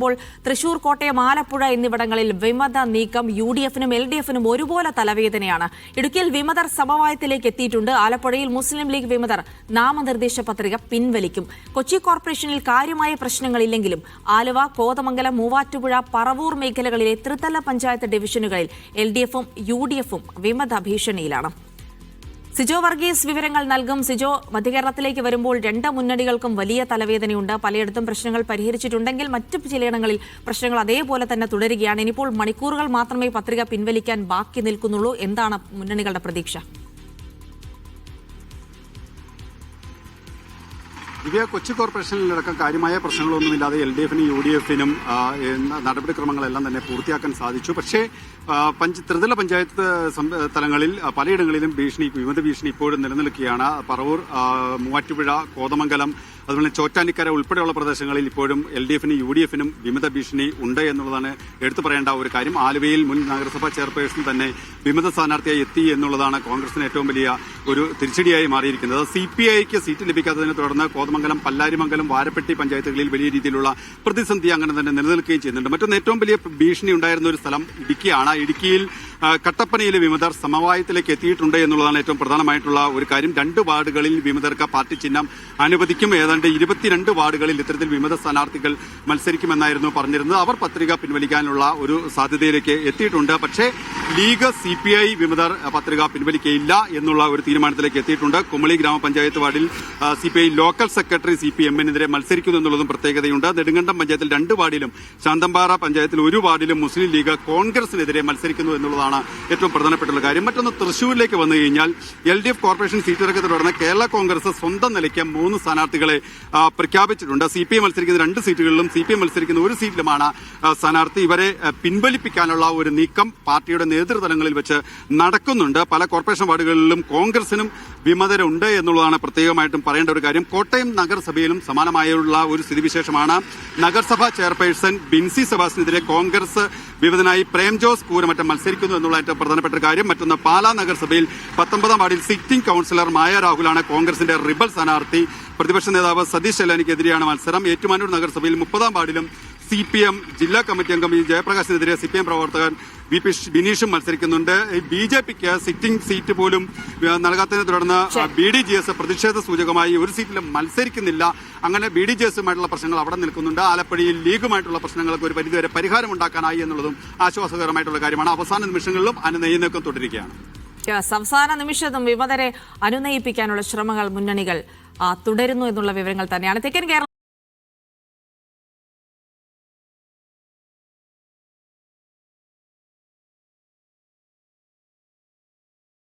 പ്പോൾ തൃശൂർ കോട്ടയം ആലപ്പുഴ എന്നിവിടങ്ങളിൽ വിമത നീക്കം യു ഡി എഫിനും എൽ ഡി എഫിനും ഒരുപോലെ തലവേദനയാണ്. ഇടുക്കിയിൽ വിമതർ സമവായത്തിലേക്ക് എത്തിയിട്ടുണ്ട്. ആലപ്പുഴയിൽ മുസ്ലിം ലീഗ് വിമതർ നാമനിർദ്ദേശ പത്രിക പിൻവലിക്കും. കൊച്ചി കോർപ്പറേഷനിൽ കാര്യമായ പ്രശ്നങ്ങളില്ലെങ്കിലും ആലുവ കോതമംഗലം മൂവാറ്റുപുഴ പറവൂർ മേഖലകളിലെ ത്രിതല പഞ്ചായത്ത് ഡിവിഷനുകളിൽ എൽ ഡി എഫും യു ഡി എഫും വിമത ഭീഷണിയിലാണ്. സിജോ വർഗീസ് വിവരങ്ങൾ നൽകും. സിജോ മധ്യകേരളത്തിലേക്ക് വരുമ്പോൾ രണ്ട് മുന്നണികൾക്കും വലിയ തലവേദനയുണ്ട്. പലയിടത്തും പ്രശ്നങ്ങൾ പരിഹരിച്ചിട്ടുണ്ടെങ്കിൽ മറ്റു ചിലയിടങ്ങളിൽ പ്രശ്നങ്ങൾ അതേപോലെ തന്നെ തുടരുകയാണ്. ഇനിയിപ്പോൾ മണിക്കൂറുകൾ മാത്രമേ പത്രിക പിൻവലിക്കാൻ ബാക്കി നിൽക്കുന്നുള്ളൂ. എന്താണ് മുന്നണികളുടെ പ്രതീക്ഷ? ദിവ്യ കൊച്ചി കോർപ്പറേഷനിലടക്കം കാര്യമായ പ്രശ്നങ്ങളൊന്നുമില്ലാതെ എൽ ഡി എഫിനും യു ഡി എഫിനും നടപടിക്രമങ്ങളെല്ലാം തന്നെ പൂർത്തിയാക്കാൻ സാധിച്ചു. പക്ഷേ ത്രിതല പഞ്ചായത്ത് തലങ്ങളിൽ പലയിടങ്ങളിലും ഭീഷണി വിമത ഭീഷണി ഇപ്പോഴും നിലനിൽക്കുകയാണ്. പറവൂർ മൂവാറ്റുപുഴ കോതമംഗലം അതുപോലെ ചോറ്റാനിക്കര ഉൾപ്പെടെയുള്ള പ്രദേശങ്ങളിൽ ഇപ്പോഴും എൽ ഡി എഫിനും യു ഡി എഫിനും വിമത ഭീഷണി ഉണ്ട് എന്നുള്ളതാണ് എടുത്തു പറയേണ്ട ഒരു കാര്യം. ആലുവയിൽ മുൻ നഗരസഭാ ചെയർപേഴ്സൺ തന്നെ വിമത സ്ഥാനാർത്ഥിയായി എത്തി എന്നുള്ളതാണ് കോൺഗ്രസിന് ഏറ്റവും വലിയ ഒരു തിരിച്ചടിയായി മാറിയിരിക്കുന്നത്. സി പി ഐക്ക് സീറ്റ് ലഭിക്കാത്തതിനെ തുടർന്ന് കോതമംഗലം പല്ലാരിമംഗലം വാരപ്പെട്ടി പഞ്ചായത്തുകളിൽ വലിയ രീതിയിലുള്ള പ്രതിസന്ധി അങ്ങനെ തന്നെ നിലനിൽക്കുകയും ചെയ്യുന്നുണ്ട്. മറ്റൊന്ന് ഏറ്റവും വലിയ ഭീഷണി ഉണ്ടായിരുന്ന ഒരു സ്ഥലം ഇടുക്കിയാണ്. ഇടുക്കിയിൽ കട്ടപ്പനയിലെ വിമതർ സമവായത്തിലേക്ക് എത്തിയിട്ടുണ്ട് എന്നുള്ളതാണ് ഏറ്റവും പ്രധാനമായിട്ടുള്ള ഒരു കാര്യം. രണ്ട് വാർഡുകളിൽ വിമതർക്ക് പാർട്ടി ചിഹ്നം അനുവദിക്കും. ഏതാണ്ട് ഇരുപത്തിരണ്ട് വാർഡുകളിൽ ഇത്തരത്തിൽ വിമത സ്ഥാനാർത്ഥികൾ മത്സരിക്കുമെന്നായിരുന്നു പറഞ്ഞിരുന്നത്. അവർ പത്രിക പിൻവലിക്കാനുള്ള ഒരു സാധ്യതയിലേക്ക് എത്തിയിട്ടുണ്ട്. പക്ഷേ ലീഗ് സി പി ഐ വിമതർ പത്രിക പിൻവലിക്കയില്ല എന്നുള്ള ഒരു തീരുമാനത്തിലേക്ക് എത്തിയിട്ടുണ്ട്. കുമളി ഗ്രാമപഞ്ചായത്ത് വാർഡിൽ C P I local secretary C P എമ്മിനെതിരെ മത്സരിക്കുന്നു എന്നുള്ളതും പ്രത്യേകതയുണ്ട്. നെടുങ്കണ്ടം പഞ്ചായത്തിൽ രണ്ട് വാർഡിലും ശാന്തമ്പാറ പഞ്ചായത്തിൽ ഒരു വാർഡിലും മുസ്ലിം ലീഗ് കോൺഗ്രസിനെതിരെ മത്സരിക്കുന്നു എന്നുള്ളതാണ് ഏറ്റവും പ്രധാനപ്പെട്ടുള്ള കാര്യം. മറ്റൊന്ന് തൃശൂരിലേക്ക് വന്നു കഴിഞ്ഞാൽ എൽ ഡി എഫ് കോർപ്പറേഷൻ സീറ്റിറക്കത്തെ തുടർന്ന് കേരള കോൺഗ്രസ് സ്വന്തം നിലയ്ക്ക് മൂന്ന് സ്ഥാനാർത്ഥികളെ പ്രഖ്യാപിച്ചിട്ടുണ്ട്. സി പി ഐ മത്സരിക്കുന്ന രണ്ട് സീറ്റുകളിലും സി പി എം മത്സരിക്കുന്ന ഒരു സീറ്റിലുമാണ് സ്ഥാനാർത്ഥി ഇവരെ പിൻവലിപ്പിക്കാനുള്ള ഒരു നീക്കം പാർട്ടിയുടെ നേതൃതലങ്ങളിൽ വെച്ച് നടക്കുന്നുണ്ട്. പല കോർപ്പറേഷൻ വാർഡുകളിലും കോൺഗ്രസിനും വിമതരുണ്ട് എന്നുള്ളതാണ് പ്രത്യേകമായിട്ടും പറയേണ്ട ഒരു കാര്യം. കോട്ടയം നഗരസഭയിലും സമാനമായുള്ള ഒരു സ്ഥിതിവിശേഷമാണ്. നഗരസഭാ ചെയർപേഴ്സൺ ബിൻസി സെബാസ്റ്റിനെതിരെ കോൺഗ്രസ് വിമതനായി പ്രേം ജോസ് കൂരമറ്റം മത്സരിക്കുന്നു എന്നുള്ള ഏറ്റവും പ്രധാനപ്പെട്ട കാര്യം. മറ്റൊന്ന് പാലാ നഗരസഭയിൽ പത്തൊമ്പതാം വാർഡിൽ സിറ്റിംഗ് കൌൺസിലർ മായ രാഹുലാണ് കോൺഗ്രസിന്റെ റിബൽ സ്ഥാനാർത്ഥി. പ്രതിപക്ഷ നേതാവ് സതീഷ് ചെല്ലാനിക്കെതിരെയാണ് മത്സരം. ഏറ്റുമാനൂർ നഗരസഭയിൽ മുപ്പതാം വാർഡിലും സി പി എം ജില്ലാ കമ്മിറ്റി അംഗം ഈ ജയപ്രകാശിനെതിരെ സി പി എം പ്രവർത്തകൻ വി പി ബിനീഷും മത്സരിക്കുന്നുണ്ട്. ബി ജെ പിക്ക് സിറ്റിംഗ് സീറ്റ് പോലും നൽകാത്തതിനെ തുടർന്ന് ബി ഡി ജി എസ് പ്രതിഷേധ സൂചകമായി ഒരു സീറ്റിലും മത്സരിക്കുന്നില്ല. അങ്ങനെ ബി ഡി ജി എസുമായിട്ടുള്ള പ്രശ്നങ്ങൾ അവിടെ നിൽക്കുന്നുണ്ട്. ആലപ്പുഴയിൽ ലീഗുമായിട്ടുള്ള പ്രശ്നങ്ങൾക്ക് ഒരു പരിധിവരെ പരിഹാരം ഉണ്ടാക്കാനായി എന്നുള്ളതും ആശ്വാസകരമായിട്ടുള്ള കാര്യമാണ്. അവസാന നിമിഷങ്ങളിലും അനുനയിനൊക്കെ തുടരുകയാണ്. സംസ്ഥാന അവസാന നിമിഷത്തും വിമതരെ അനുനയിപ്പിക്കാനുള്ള ശ്രമങ്ങൾ മുന്നണികൾ തുടരുന്നു എന്നുള്ള വിവരങ്ങൾ തന്നെയാണ് തെക്കൻ കേരള